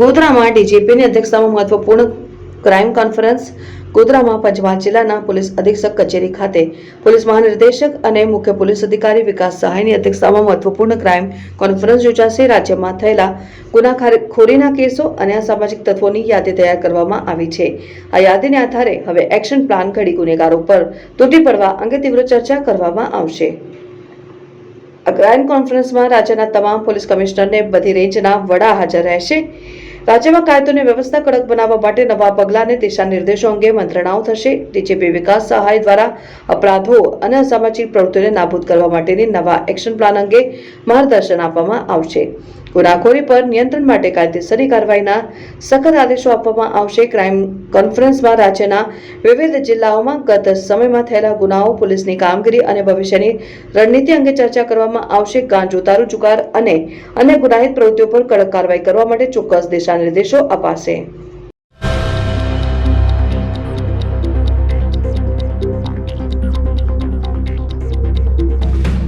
ગોધરામાં ડીજીપીની અધ્યક્ષતામાં મહત્વપૂર્ણ crime conference. ગોધરામાં Panchmahal જિલ્લાના પોલીસ અધિક્ષક કચેરી ખાતે પોલીસ મહાનિર્દેશક અને મુખ્ય પોલીસ અધિકારી વિકાસ સહાયની અધ્યક્ષતામાં મહત્વપૂર્ણ ક્રાઇમ કોન્ફરન્સ યોજાશે. રાજ્યમાં થયેલા ગુનાખોરીના કેસો અને અસામાજિક તત્વોની યાદી તૈયાર કરવામાં આવી છે. આ યાદીને આધારે હવે એક્શન પ્લાન ઘડી ગુનેગારો પર તૂટી પડવા અંગે તીવ્ર ચર્ચા કરવામાં આવશે. આ ક્રાઇમ કોન્ફરન્સમાં રાજ્યના તમામ પોલીસ કમિશનરને બધી રેન્જના વડા હાજર રહેશે. રાજ્યમાં કાયદોની વ્યવસ્થા કડક બનાવવા માટે નવા પગલાં અને દિશા નિર્દેશો અંગે મંત્રણાઓ થશે. ડીજીપી વિકાસ સહાય દ્વારા અપરાધો અને અસામાજિક પ્રવૃત્તિઓને નાબૂદ કરવા માટેની નવા એક્શન પ્લાન અંગે માર્ગદર્શન આપવામાં આવશે. ગુનાખોરી પર નિયંત્રણ માટે કાયદેસરની કાર્યવાહીના સખત આદેશો આપવામાં આવશે. ક્રાઇમ કોન્ફરન્સમાં રાજ્યના વિવિધ જિલ્લાઓમાં ગત સમયમાં થયેલા ગુનાઓ, પોલીસની કામગીરી અને ભવિષ્યની રણનીતિ અંગે ચર્ચા કરવામાં આવશે. ગાંજો, દારૂ, જુગાર અને અન્ય ગુનાહિત પ્રવૃત્તિઓ પર કડક કાર્યવાહી કરવા માટે ચોક્કસ દિશાનિર્દેશો અપાશે.